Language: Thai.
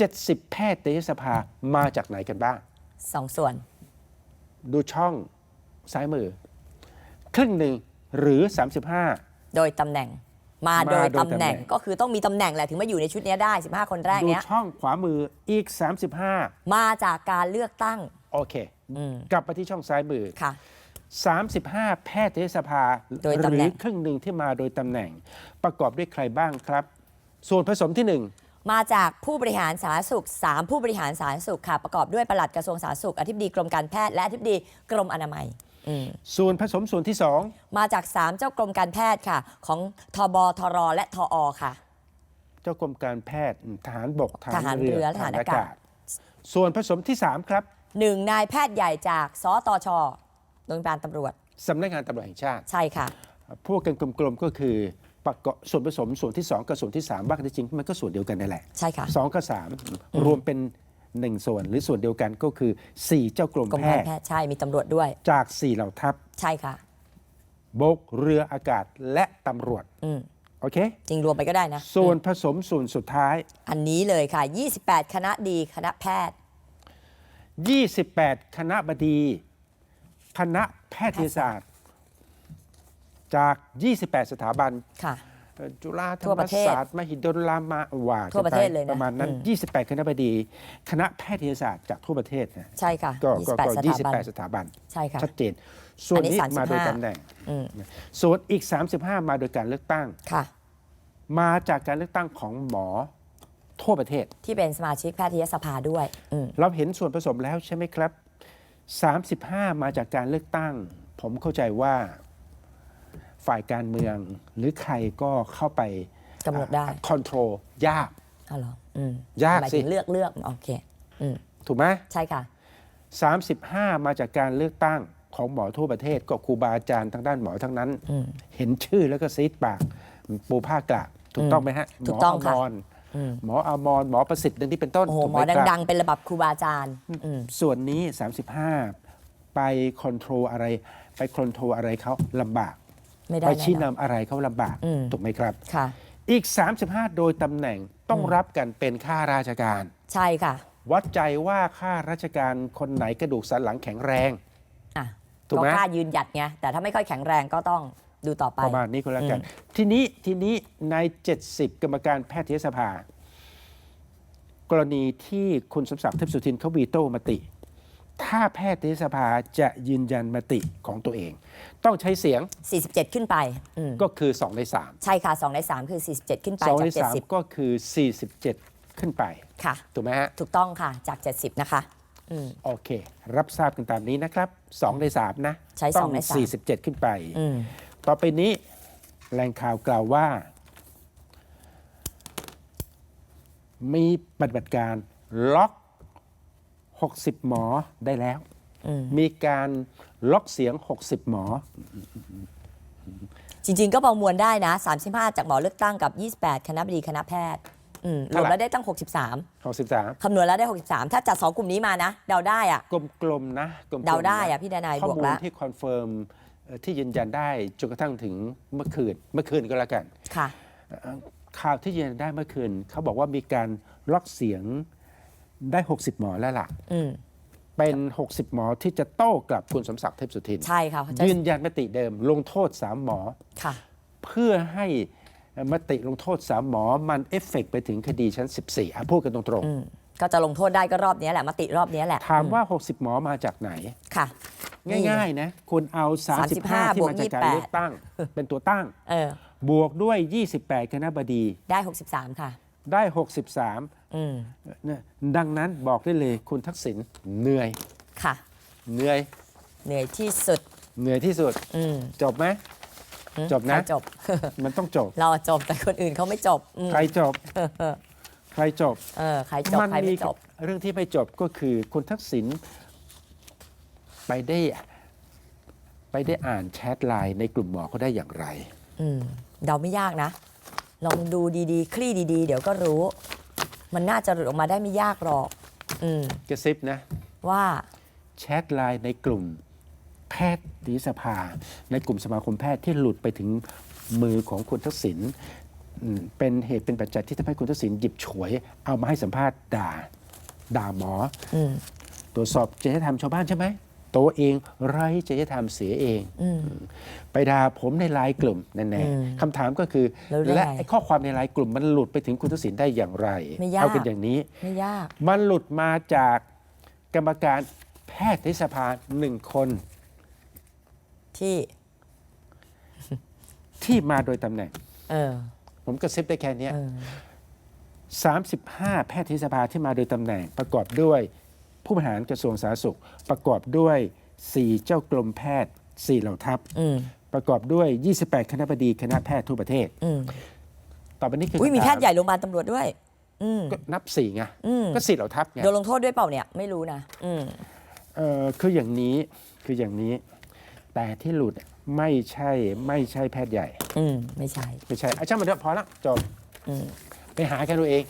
70 แพทยสภามาจากไหนกันบ้าง สองส่วน ดูช่องซ้ายมือ ครึ่งหนึ่งหรือ 35 โดยตำแหน่ง มามาโดยโดยตำแหน่งตำแหน่งก็คือต้องมีตำแหน่งแหละถึงมาอยู่ในชุดเนี้ยได้ 15 คนแรกดูเนี้ยช่องขวามืออีกมาจากการเลือกตั้ง35โอเค อืมกลับไปที่ช่องซ้ายมือ ค่ะ 35 แพทยสภาโดยหตำแหรืน่องครึ่งหนึ่งที่มาโดยตำแหน่ง ประกอบด้วยใครบ้างครับ ส่วนผสมที่หนึ่ง มาจากผู้บริหารสาธารณสุข 3 ผู้บริหารสาธารณสุขค่ะประกอบด้วยปลัดกระทรวงสาธารณสุขอธิบดีกรมการแพทย์และอธิบดีกรมอนามัยอืมส่วนผสมส่วนที่สองมาจาก 3 เจ้ากรมการแพทย์ค่ะ ของทบทรและทอค่ะเจ้ากรมการแพทย์ทหารบกทหารเรือทหารอากาศ ส่วนผสมที่ 3 ครับหนึ่งนายแพทย์ใหญ่จากสตชโรงพยาบาลตำรวจ สำนักงานตำรวจแห่งชาติ ใช่ค่ะ พวกกันกลมๆก็คือ ประกอบส่วนผสมส่วนที่ 2 กับส่วนที่ 3 ว่ากันจริงๆมันก็ส่วนเดียวกันนั่นแหละใช่ค่ะ สองกับสามรวมเป็น1ส่วนหรือส่วนเดียวกันก็คือ 4 เจ้ากรมกรมแพการทย์แพทย์ใช่มีตำรวจด้วย จาก 4 เหล่าทัพใช่ค่ะ บกเรืออากาศและตำรวจอืมโอเค จริงรวมไปก็ได้นะส่วนอืมผสมส่วนสุดท้าย อันนี้เลยค่ะ 28 คณะดีคณะแพทย์ 28 คณะบดี คณะแพทยศาสตร์ จาก 28 สถาบันค่ะเอ่อจุฬาธรทั่วรปมระเทศศาสตร์ มหิดลรามาว่าทั่วประเทศเลยนะประมาณนั้นอืม28 คณะบดี คณะแพทยศาสตร์จากทั่วประเทศนะใช่ค่ะก็ก็ก็28สถาบัน28 สถาบันใช่ค่ะชัดเจน ส่วนอันนี้นี้35มาโดยตำแหน่งอืมส่วนอีก 35 มาโดยการเลือกตั้งค่ะ มาจากการเลือกตั้งของหมอทั่วประเทศ ที่เป็นสมาชิกแพทยสภาด้วยอืมเราเห็นส่วนผสมแล้วใช่ไหมครับ 35 มาจากการเลือกตั้ง ผมเข้าใจว่า ฝ่ายการเมือง หรือใครก็เข้าไปกำหนดได้ คอนโทรลยากอ๋อเหรออืมยากหมายสิ ถึงเลือกเลือกโอเคอืมถูกไหมใช่ค่ะ 35 มาจากการเลือกตั้งของหมอทั่วประเทศก็ครูบาอาจารย์ทางด้านหมอทั้งนั้น อืม เห็นชื่อแล้วก็ซีดปาก ปูผ้ากระถูกต้องไหมฮะถูกต้องหมอค่ะอมรอืมหมออมรหมอประสิทธิ์ดังที่เป็นต้นโอ้โหถูกหมไหอครับดัง ๆ เป็นระดับครูบาอาจารย์อืมส่วนนี้ 35 ไปคอนโทรลอะไร ไปคอนโทรลอะไรเขาลำบาก ไม่ได้ไปแน่ชี้นอนนำอะไรเขาลำบากอืม ถูกไหมครับ ค่ะ อีก 35 โดยตำแหน่งต้องรับกันเป็นข้าราชการ ใช่ค่ะวัดใจว่าข้าราชการคนไหนกระดูกสันหลังแข็งแรง อะถูกก็ไหมกล้ายืนหยัดไงแต่ถ้าไม่ค่อยแข็งแรงก็ต้องดูต่อไป ประมาณนี้ก็แล้วกันอืมทีนี้ทีนี้ใน 70 กรรมการแพทยสภา กรณีที่คุณสมศักดิ์เทพสุทินเขาวีโต้มติ ถ้าแพทยสภาจะยืนยันมติของตัวเอง ต้องใช้เสียง 47 ขึ้นไปอืมก็คือ 2 ใน 3 ใช่ค่ะ 2 ใน 3 คือ 47 ขึ้นไป2 ใน จาก 3 ก็คือ 47 ขึ้นไป 70 ค่ะ ถูกไหมฮะ ถูกต้องค่ะจาก 70 นะคะ อืม โอเค รับทราบกันตามนี้นะครับ 2 ใน 3 นะใช้ต้อง2ใน3 47 ขึ้นไป อืม ต่อไปนี้แหล่งข่าวกล่าวว่า มีปฏิบัติการล็อก 60 หมอได้แล้วอืมมีการล็อกเสียง 60 หมอ จริง ๆ ก็ประมวลได้นะ 35 จากหมอเลือกตั้งกับ 28 คณะบดีคณะแพทย์อืมรเท่าวมไหร่แล้วได้ตั้ง 63 63คำนวณแล้วได้ 63 ถ้าจัด2กลุ่มนี้มานะ เดาได้อะกลมๆนะกลมๆเดาได้นอะพี่ดนายข้อบวกมูลแล้วที่คอนเฟิร์มเอ่อที่ยืนยันได้จนกระทั่งถึงเมื่อคืนเมื่อคืนก็แล้วกันค่ะเอ่อข่าวที่ยืนยันได้เมื่อคืนเขาบอกว่ามีการล็อกเสียง ได้ 60 หมอแล้วล่ะอืมเป็น 60 หมอที่จะโต้กลับคุณสมศักดิ์เทพสุทิน ใช่ค่ะเขาจะยืนยันมติเดิม ลงโทษ 3 หมอค่ะเพื่อให้มติลงโทษ 3 หมอมันเอฟเฟกต์ไปถึงคดีชั้น 14อะพูดกันตรงอืมก็จะลงโทษได้ก็รอบนี้แหละมติรอบนี้แหละๆถามว่า 60 หมอมาจากไหนค่ะ ง่ายๆนะคุณเอา 35 ที่มาจากการบวก28เลือกตั้ง เป็นตัวตั้งเออบวกด้วย 28 คณะบดีได้ 63 ค่ะ ได้ 63อืมเนี่ย ดังนั้นบอกได้เลยคุณทักษิณเหนื่อยค่ะ เหนื่อย เหนื่อยที่สุด เหนื่อยที่สุดอืมจบไหมหืมจบนะใครจบ มันต้องจบ เราอะจบแต่คนอื่นเขาไม่จบอืมใครจบ ใครจบเออใครจบใครไม่จบ เรื่องที่ไม่จบก็คือคุณทักษิณไปได้ไปได้อ่านแชทไลน์ในกลุ่มหมอเขาได้อย่างไรอืมเดาไม่ยากนะ ลองดูดีๆ คลี่ดีๆ เดี๋ยวก็รู้ มันน่าจะหลุดออกมาได้ไม่ยากหรอก อืมกระซิบนะ ว่าแชทไลน์ในกลุ่มแพทยสภา ในกลุ่มสมาคมแพทย์ที่หลุดไปถึงมือของคุณทักษิณอืมเป็นเหตุเป็นปัจจัยที่ทำให้คุณทักษิณหยิบฉวย เอามาให้สัมภาษณ์ด่า ด่าหมอ อืมตรวจสอบจริยธรรมชาวบ้านใช่ไหม ตัวเองไร้จริยธรรมเสียเองอืมไปด่าผมในไลน์กลุ่มนั่นแน่อืมคำถามก็คือ แล้วได้และไงไอ้ข้อความในไลน์กลุ่มมันหลุดไปถึงคุณทักษิณได้อย่างไรไม่ยากเอากันอย่างนี้ไม่ยากมันหลุดมาจากกรรมการแพทยสภาหนึ่งคน ที่ ที่มาโดยตำแหน่งเออผมกระซิบได้แค่เนี้ยเออ35 แพทยสภาที่มาโดยตำแหน่งประกอบด้วย ผู้บริหารกระทรวงสาธารณสุข ประกอบด้วย 4 เจ้ากรมแพทย์ 4 เหล่าทัพอืมประกอบด้วย 28 คณะบดีคณะแพทย์ทั่วประเทศอืมต่อไปนี้คืออุ้ยมีคำแพถาทย์ใหญ่โรงพยาบาลตำรวจด้วยอืมก็นับสี่ไงอืมก็สี่เหล่าทัพไงโดนลงโทษด้วยเปล่าเนี่ยไม่รู้นะอืมเออคืออย่างนี้คืออย่างนี้ แต่ที่หลุดไม่ใช่ไม่ใช่แพทย์ใหญ่ อืมไม่ใช่ ไม่ใช่อาจารย์มาเถอะพอละจบอืมไปหากันดูเอง